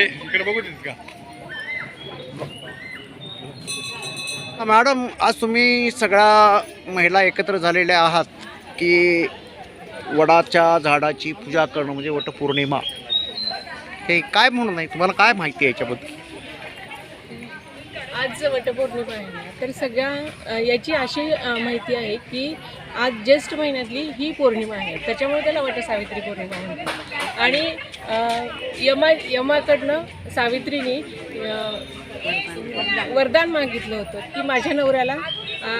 हे इकडे बघू देत का? मॅडम आज तुम्ही सगळ्या महिला एकत्र झालेल्या आहात की वडाच्या झाडाची पूजा करणं म्हणजे वटपौर्णिमा. हे काय म्हणून नाही तुम्हाला काय माहिती आहे याच्याबद्दल? आज वटपौर्णिमा आहे तर सगळ्या याची अशी माहिती आहे की आज ज्येष्ठ महिन्यातली ही पौर्णिमा आहे. त्याच्यामुळे त्याला वटसावित्री पौर्णिमा म्हणतात. आणि यमा यमाकडनं सावित्रीने वरदान मागितलं होतं की माझ्या नवऱ्याला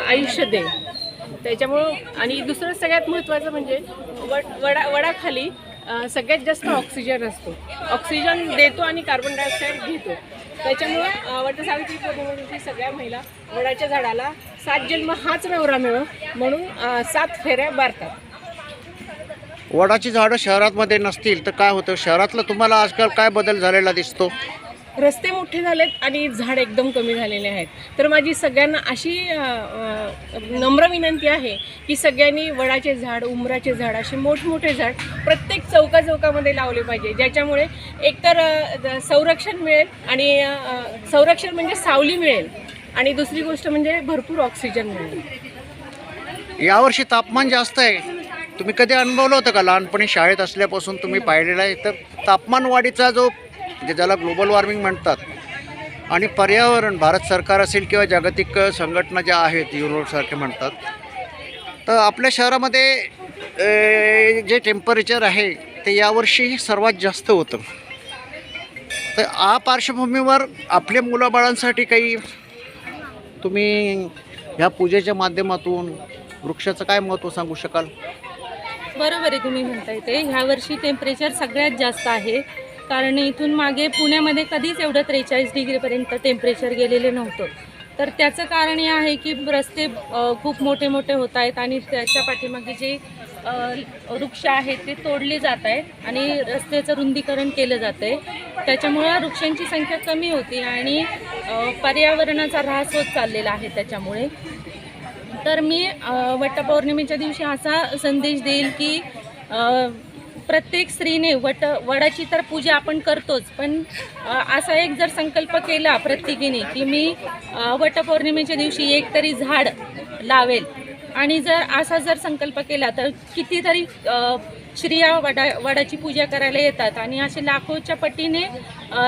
आयुष्य दे. त्याच्यामुळं आणि दुसरं सगळ्यात महत्त्वाचं म्हणजे वड वडा वडाखाली सगळ्यात जास्त ऑक्सिजन असतो. ऑक्सिजन देतो आणि कार्बन डायऑक्साईड घेतो. त्याच्यामुळं अ, वटसावित्री पौर्णिमा सगळ्या महिला वडाच्या झाडाला सात जन्म हाच नवरा मिळो म्हणून सात फेऱ्या बारतात वडाची झाडं शहरामध्ये नसतील तर काय होतं? शहरातलं तुम्हाला आजकाल काय बदल झालेला दिसतो? रस्ते मोठे झालेत आणि झाड एकदम कमी झालेले आहेत. तर माझी सगळ्यांना अशी नम्र विनंती आहे की सगळ्यांनी वडाचे झाड उमराचे झाड असे मोठमोठे झाड प्रत्येक चौका चौकामध्ये लावले पाहिजे ज्याच्यामुळे एकतर संरक्षण मिळेल आणि संरक्षण म्हणजे सावली मिळेल आणि दुसरी गोष्ट म्हणजे भरपूर ऑक्सिजन मिळेल. यावर्षी तापमान जास्त आहे. तुम्ही कधी अनुभवलं होतं का? लहानपणी शाळेत असल्यापासून तुम्ही पाहिलेलं आहे तर तापमानवाढीचा जो म्हणजे ज्याला ग्लोबल वॉर्मिंग म्हणतात आणि पर्यावरण भारत सरकार असेल किंवा जागतिक संघटना ज्या आहेत युरोपसारखे म्हणतात तर आपल्या शहरामध्ये जे टेम्परेचर आहे ते यावर्षी सर्वात जास्त होतं. तर आ पार्श्वभूमीवर आपल्या मुलाबाळांसाठी काही तुम्ही ह्या पूजेच्या माध्यमातून वृक्षाचं काय महत्त्व सांगू शकाल? बरोबर आहे तुम्ही म्हणताय ते. ह्या वर्षी टेम्परेचर सगळ्यात जास्त आहे. कारण इथून मागे पुण्यामध्ये कधीच एवढं त्रेचाळीस डिग्रीपर्यंत टेम्परेचर गेलेलं नव्हतं. तर त्याचं कारण हे आहे की रस्ते खूप मोठे मोठे होत आहेत आणि त्याच्या पाठीमागे जे वृक्ष आहेत ते तोडले जात आहेत आणि रस्त्याचं रुंदीकरण केलं जातं आहे. त्याच्यामुळं वृक्षांची संख्या कमी होती आणि पर्यावरणाचा ऱ्हास होत चाललेला आहे त्याच्यामुळे. तर मी वटपौर्णिमेच्या दिवशी असा संदेश देईल की प्रत्येक स्त्रीने वट वडाची तर पूजा आपण करतोच पण असा एक जर संकल्प केला प्रत्येकीने की मी वटपौर्णिमेच्या दिवशी एक तरी झाड लावेल. आणि जर असा जर संकल्प केला तर कितीतरी श्रिया स्त्रिया वडा वडाची पूजा करायला येतात आणि असे लाखोच्या पटीने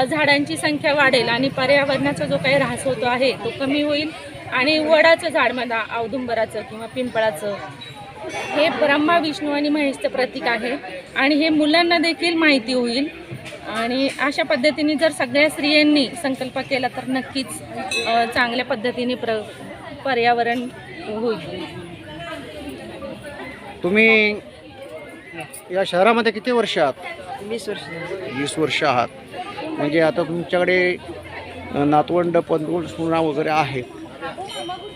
झाडांची संख्या वाढेल आणि पर्यावरणाचा जो काही ऱ्हास होतो आहे तो कमी होईल. आणि वडाचं झाड म्हणा औदुंबराचं किंवा पिंपळाचं हे ब्रह्मा विष्णू आणि महेशचं प्रतीक आहे. आणि हे मुलांना देखील माहिती होईल. आणि अशा पद्धतीने जर सगळ्या स्त्रियांनी संकल्प केला तर नक्कीच चांगल्या पद्धतीने प्र पर्यावरण होईल. तुम्ही या शहरामध्ये किती वर्ष आहात? वीस वर्ष वीस वर्ष आहात. म्हणजे आता तुमच्याकडे नातवंड पंतवड सुना वगैरे आहेत.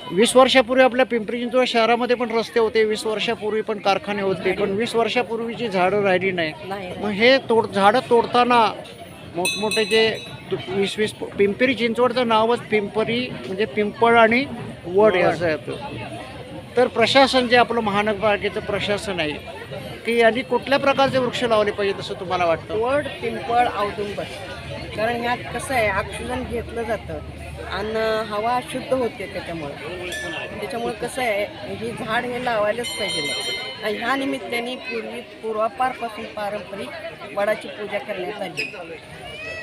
वीस वर्षापूर्वी आपल्या पिंपरी चिंचवड शहरामध्ये पण रस्ते होते वीस वर्षापूर्वी पण कारखाने होते पण वीस वर्षापूर्वीची झाडं राहिली नाही मग हे तोड झाडं तोडताना मोठमोठे जे तु- वीस वीस पिंपरी चिंचवडचं नावच पिंपरी म्हणजे पिंपळ आणि वड असं येतं तर प्रशासन जे आपलं महानगरपालिकेचं प्रशासन आहे की यांनी कुठल्या प्रकारचे वृक्ष लावले पाहिजे असं तुम्हाला वाटतं? वड पिंपळ औदुंबर. कारण ह्यात कसं आहे ऑक्सिजन घेतलं जातं. आणि हवा शुद्ध होते त्याच्यामुळे. त्याच्यामुळे कसं आहे हे झाड हे लावायलाच पाहिजे आणि ह्या निमित्ताने पूर्वी पूर्वापारपासून पारंपरिक वडाची पूजा करण्यात आली.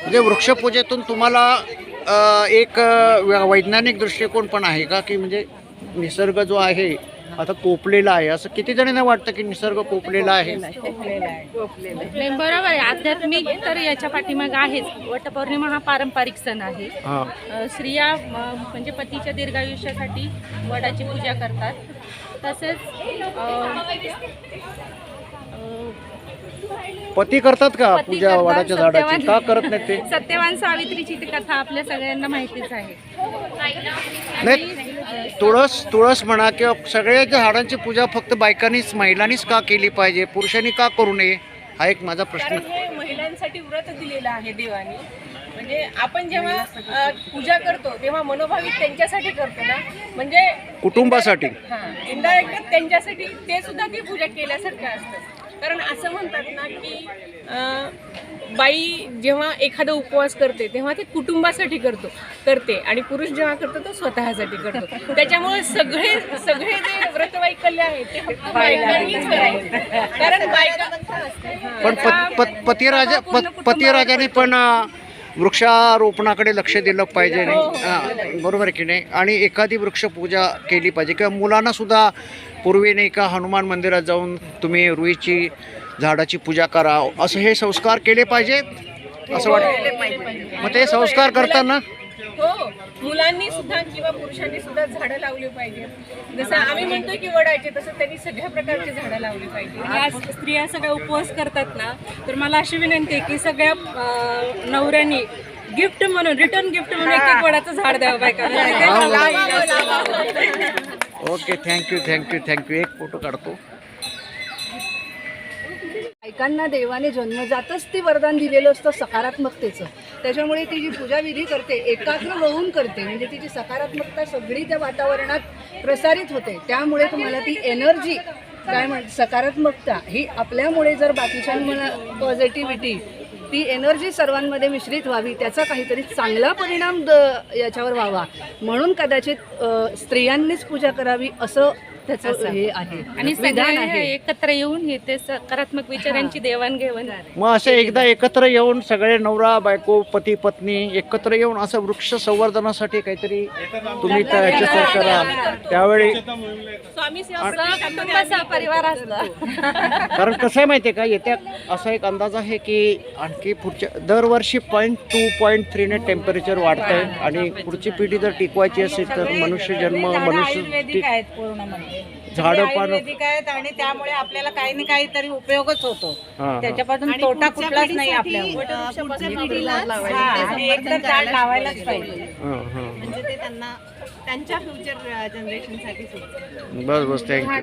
म्हणजे वृक्षपूजेतून तुम्हाला अ, एक अ, वैज्ञानिक दृष्टिकोन पण आहे का? की म्हणजे निसर्ग जो आहे आता कोपलेला आहे. असं किती जणांना वाटतं की निसर्ग कोपलेला आहे? नाही, बरोबर आहे. आध्यात्मिक तर याच्या पाठीमागं आहेच. वटपौर्णिमा हा पारंपरिक सण आहे. हां. अ, स्त्रिया म्हणजे पतीच्या दीर्घायुष्यासाठी वडाची पूजा करतात. तसेच अ, पती करतात का पती पूजा करतात, वडाच्या झाडाची? सत्यवान- का करत नाही ते? सत्यवान सावित्रीची ती कथा आपल्या सगळ्यांना माहितीच आहे. नाही. तुळस तुळस म्हणा किंवा सगळ्या झाडांची पूजा फक्त बायकांनीच महिलांनीच का केली पाहिजे? पुरुषांनी का करू नये? हा एक माझा प्रश्न. महिलांसाठी व्रत दिलेलं आहे देवाने. म्हणजे आपण जेव्हा पूजा करतो तेव्हा मनोभाविक त्यांच्यासाठी करतो ना? म्हणजे कुटुंबासाठी. त्यांच्यासाठी ते सुद्धा ती पूजा केल्यासारखं असतं. कारण असं म्हणतात ना की बाई जेव्हा एखादा उपवास करते तेव्हा ते कुटुंबासाठी करतो करते. आणि पुरुष जेव्हा करतो तो स्वतःसाठी करतो. त्याच्यामुळे सगळे सगळे जे व्रतवैकल्य आहेत ते फक्त बायकांनीच करायचे. कारण बायका पण पत- पतिराजा पत- पतिराजाने पण वृक्षारोपणाकडे लक्ष दिलं पाहिजे. नाही हां, बरोबर आहे की नाही? आणि एखादी वृक्षपूजा केली पाहिजे. किंवा मुलांना सुद्धा पूर्वी नाही का हनुमान मंदिरात जाऊन तुम्ही रुईची झाडाची पूजा करा. असं हे संस्कार केले पाहिजे? असं वाटतं? मग ते संस्कार करताना? हो मुलांनी सुद्धा किंवा पुरुषांनी सुद्धा झाडं लावली पाहिजे जसं आम्ही म्हणतो की वडायचे तसं त्यांनी सगळ्या प्रकारची झाडं लावली पाहिजे या स्त्रिया सगळ्या उपवास करतात ना तर मला अशी विनंती आहे की सगळ्या नवऱ्यांनी गिफ्ट म्हणून रिटर्न गिफ्ट म्हणून एक एक वडाचं झाड द्यावं बायका okay thank you thank you thank you. एक फोटो काढतो. बायकांना देवाने जन्मजातच ती वरदान दिलेलं असतं सकारात्मकतेचं. त्याच्यामुळे ती जी पूजाविधी करते एकाग्र होऊन करते म्हणजे तिची सकारात्मकता सगळी त्या वातावरणात प्रसारित होते त्यामुळे तुम्हाला ती एनर्जी काय म्हण सकारात्मकता ही आपल्यामुळे जर बाकीच्यांना पॉझिटिव्हिटी ती एनर्जी सर्वांमध्ये मिश्रित व्हावी त्याचा काहीतरी चांगला परिणाम द याच्यावर व्हावा. म्हणून कदाचित स्त्रियांनीच पूजा करावी असं त्याचं हे आहे. आणि विधान सगळ्या आहे. एकत्र येऊन हे ते सकारात्मक विचारांची देवाणघेवाण मग असे एकदा एकत्र येऊन सगळे नवरा बायको पती पत्नी एकत्र येऊन असं वृक्ष संवर्धनासाठी काहीतरी तुम्ही करा. त्यावेळी स्वामी कुटुंबाचा परिवार असला. कारण कसं आहे माहिती आहे का येत्या असा एक अंदाज आहे की आणखी पुढच्या दरवर्षी पॉईंट टू पॉईंट थ्रीने टेम्परेचर वाढत आहे आणि पुढची पिढी जर टिकवायची असेल तर मनुष्य जन्म मनुष्य टिक- आहेत पूर्ण झाडं पानं आयुर्वेदिक आहेत आणि त्यामुळे आपल्याला काही ना काहीतरी उपयोगच होतो. हां, हां. त्याच्यापासून तोटा कुठलाच नाही आपल्यावर हा, आणि एक तर झाड लावायलाच पाहिजे. हां, हां. म्हणजे ते त्यांना त्यांच्या फ्युचर जनरेशनसाठी बस बस थँक्यू